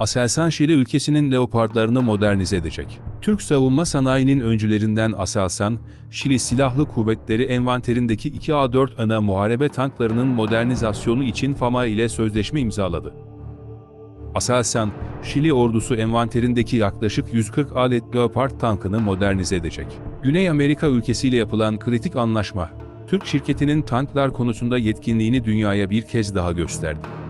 Aselsan Şili ülkesinin leopardlarını modernize edecek. Türk savunma sanayinin öncülerinden Aselsan, Şili Silahlı Kuvvetleri envanterindeki 2A4 ana muharebe tanklarının modernizasyonu için FAMA ile sözleşme imzaladı. Aselsan, Şili ordusu envanterindeki yaklaşık 140 adet Leopard tankını modernize edecek. Güney Amerika ülkesiyle yapılan kritik anlaşma, Türk şirketinin tanklar konusunda yetkinliğini dünyaya bir kez daha gösterdi.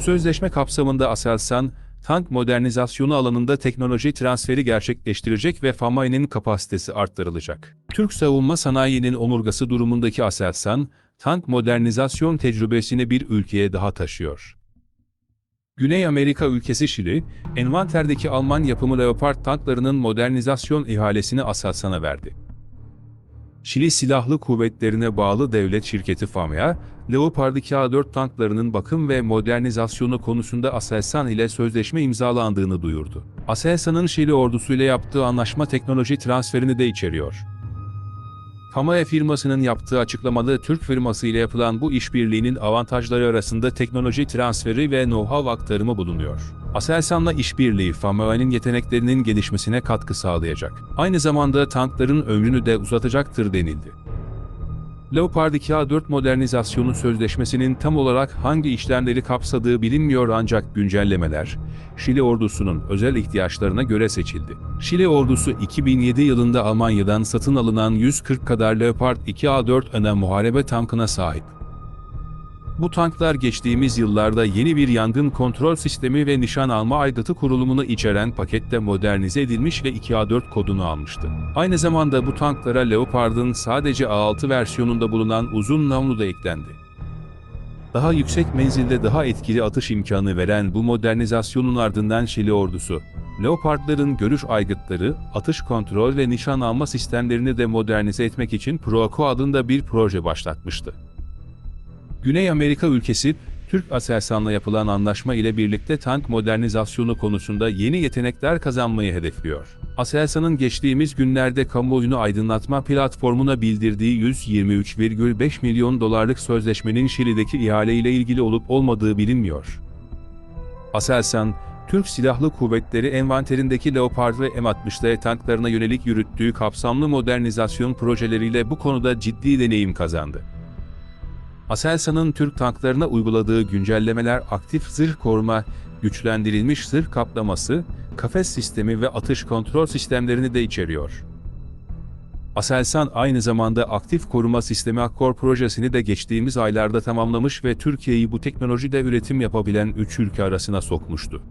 Sözleşme kapsamında Aselsan, tank modernizasyonu alanında teknoloji transferi gerçekleştirecek ve FAMA'nın kapasitesi arttırılacak. Türk savunma sanayinin omurgası durumundaki Aselsan, tank modernizasyon tecrübesini bir ülkeye daha taşıyor. Güney Amerika ülkesi Şili, envanterdeki Alman yapımı Leopard tanklarının modernizasyon ihalesini Aselsan'a verdi. Şili Silahlı Kuvvetlerine bağlı devlet şirketi FAMA, Leopard 2A4 tanklarının bakım ve modernizasyonu konusunda Aselsan ile sözleşme imzalandığını duyurdu. Aselsan'ın Şili ordusuyla yaptığı anlaşma teknoloji transferini de içeriyor. FAMA firmasının yaptığı açıklamada Türk firması ile yapılan bu işbirliğinin avantajları arasında teknoloji transferi ve know-how aktarımı bulunuyor. Aselsan'la işbirliği FAMA'nın yeteneklerinin gelişmesine katkı sağlayacak. Aynı zamanda tankların ömrünü de uzatacaktır denildi. Leopard 2A4 modernizasyonu sözleşmesinin tam olarak hangi işlemleri kapsadığı bilinmiyor ancak güncellemeler, Şili ordusunun özel ihtiyaçlarına göre seçildi. Şili ordusu 2007 yılında Almanya'dan satın alınan 140 kadar Leopard 2A4 ana muharebe tankına sahip. Bu tanklar geçtiğimiz yıllarda yeni bir yangın kontrol sistemi ve nişan alma aygıtı kurulumunu içeren pakette modernize edilmiş ve 2A4 kodunu almıştı. Aynı zamanda bu tanklara Leopard'ın sadece A6 versiyonunda bulunan uzun namlu da eklendi. Daha yüksek menzilde daha etkili atış imkanı veren bu modernizasyonun ardından Şili ordusu, Leopard'ların görüş aygıtları, atış kontrol ve nişan alma sistemlerini de modernize etmek için Proaco adında bir proje başlatmıştı. Güney Amerika ülkesi, Türk Aselsan'la yapılan anlaşma ile birlikte tank modernizasyonu konusunda yeni yetenekler kazanmayı hedefliyor. Aselsan'ın geçtiğimiz günlerde kamuoyunu aydınlatma platformuna bildirdiği 123,5 milyon dolarlık sözleşmenin Şili'deki ihale ile ilgili olup olmadığı bilinmiyor. Aselsan, Türk Silahlı Kuvvetleri envanterindeki Leopard ve M60'L tanklarına yönelik yürüttüğü kapsamlı modernizasyon projeleriyle bu konuda ciddi deneyim kazandı. Aselsan'ın Türk tanklarına uyguladığı güncellemeler aktif zırh koruma, güçlendirilmiş zırh kaplaması, kafes sistemi ve atış kontrol sistemlerini de içeriyor. Aselsan aynı zamanda aktif koruma sistemi Akkor projesini de geçtiğimiz aylarda tamamlamış ve Türkiye'yi bu teknolojide üretim yapabilen 3 ülke arasına sokmuştu.